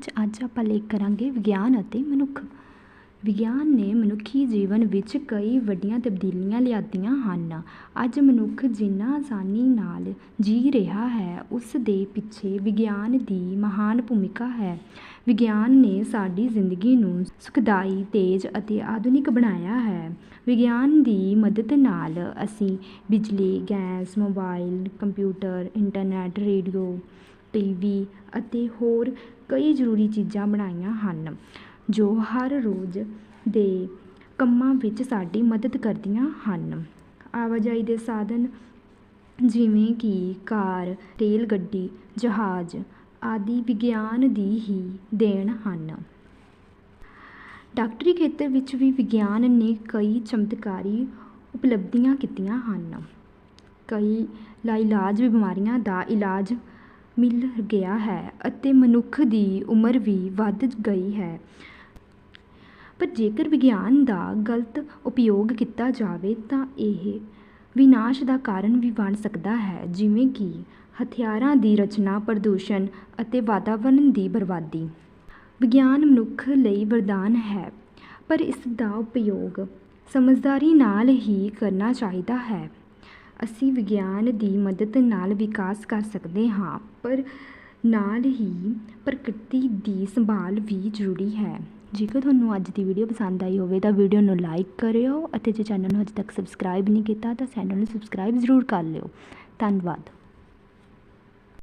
ਵਿੱਚ ਅੱਜ ਆਪਾਂ ਲੇਖ ਕਰਾਂਗੇ ਵਿਗਿਆਨ ਅਤੇ ਮਨੁੱਖ। ਵਿਗਿਆਨ ਨੇ ਮਨੁੱਖੀ ਜੀਵਨ ਵਿੱਚ ਕਈ ਵੱਡੀਆਂ ਤਬਦੀਲੀਆਂ ਲਿਆਂਦੀਆਂ ਹਨ। ਅੱਜ ਮਨੁੱਖ ਜਿੰਨਾ ਆਸਾਨੀ ਨਾਲ ਜੀ ਰਿਹਾ ਹੈ, ਉਸ ਦੇ ਪਿੱਛੇ ਵਿਗਿਆਨ ਦੀ ਮਹਾਨ ਭੂਮਿਕਾ ਹੈ। ਵਿਗਿਆਨ ਨੇ ਸਾਡੀ ਜ਼ਿੰਦਗੀ ਨੂੰ ਸੁਖਦਾਈ, ਤੇਜ਼ ਅਤੇ ਆਧੁਨਿਕ ਬਣਾਇਆ ਹੈ। ਵਿਗਿਆਨ ਦੀ ਮਦਦ ਨਾਲ ਅਸੀਂ ਬਿਜਲੀ, gas, mobile, computer, internet, radio TV ਅਤੇ ਹੋਰ ਕਈ ਜ਼ਰੂਰੀ ਚੀਜ਼ਾਂ ਬਣਾਈਆਂ ਹਨ, ਜੋ ਹਰ ਰੋਜ਼ ਦੇ ਕੰਮਾਂ ਵਿੱਚ ਸਾਡੀ ਮਦਦ ਕਰਦੀਆਂ ਹਨ। ਆਵਾਜਾਈ ਦੇ ਸਾਧਨ ਜਿਵੇਂ ਕਿ ਕਾਰ, ਰੇਲ ਗੱਡੀ, ਜਹਾਜ਼ ਆਦਿ ਵਿਗਿਆਨ ਦੀ ਹੀ ਦੇਣ ਹਨ। ਡਾਕਟਰੀ ਖੇਤਰ ਵਿੱਚ ਵੀ ਵਿਗਿਆਨ ਨੇ ਕਈ ਚਮਤਕਾਰੀ ਉਪਲਬਧੀਆਂ ਕੀਤੀਆਂ ਹਨ। ਕਈ ਲਾਇਲਾਜ ਬਿਮਾਰੀਆਂ ਦਾ ਇਲਾਜ ਮਿਲ ਗਿਆ ਹੈ ਅਤੇ ਮਨੁੱਖ ਦੀ ਉਮਰ ਵੀ ਵੱਧ ਗਈ ਹੈ। ਪਰ ਜੇਕਰ ਵਿਗਿਆਨ ਦਾ ਗਲਤ ਉਪਯੋਗ ਕੀਤਾ ਜਾਵੇ ਤਾਂ ਇਹ ਵਿਨਾਸ਼ ਦਾ ਕਾਰਨ ਵੀ ਬਣ ਸਕਦਾ ਹੈ, ਜਿਵੇਂ ਕਿ ਹਥਿਆਰਾਂ ਦੀ ਰਚਨਾ, ਪ੍ਰਦੂਸ਼ਣ ਅਤੇ ਵਾਤਾਵਰਨ ਦੀ ਬਰਬਾਦੀ। ਵਿਗਿਆਨ ਮਨੁੱਖ ਲਈ ਵਰਦਾਨ ਹੈ, ਪਰ ਇਸ ਦਾ ਉਪਯੋਗ ਸਮਝਦਾਰੀ ਨਾਲ ਹੀ ਕਰਨਾ ਚਾਹੀਦਾ ਹੈ। ਅਸੀਂ ਵਿਗਿਆਨ ਦੀ ਮਦਦ ਨਾਲ ਵਿਕਾਸ ਕਰ ਸਕਦੇ ਹਾਂ, ਪਰ ਨਾਲ ਹੀ ਪ੍ਰਕਿਰਤੀ ਦੀ ਸੰਭਾਲ ਵੀ ਜ਼ਰੂਰੀ ਹੈ। ਜੇਕਰ ਤੁਹਾਨੂੰ ਅੱਜ ਦੀ ਵੀਡੀਓ ਪਸੰਦ ਆਈ ਹੋਵੇ ਤਾਂ ਵੀਡੀਓ ਨੂੰ ਲਾਈਕ ਕਰਿਓ ਅਤੇ ਜੇ ਚੈਨਲ ਨੂੰ ਅਜੇ ਤੱਕ ਸਬਸਕ੍ਰਾਈਬ ਨਹੀਂ ਕੀਤਾ ਤਾਂ ਚੈਨਲ ਨੂੰ ਸਬਸਕ੍ਰਾਈਬ ਜ਼ਰੂਰ ਕਰ ਲਿਓ। ਧੰਨਵਾਦ।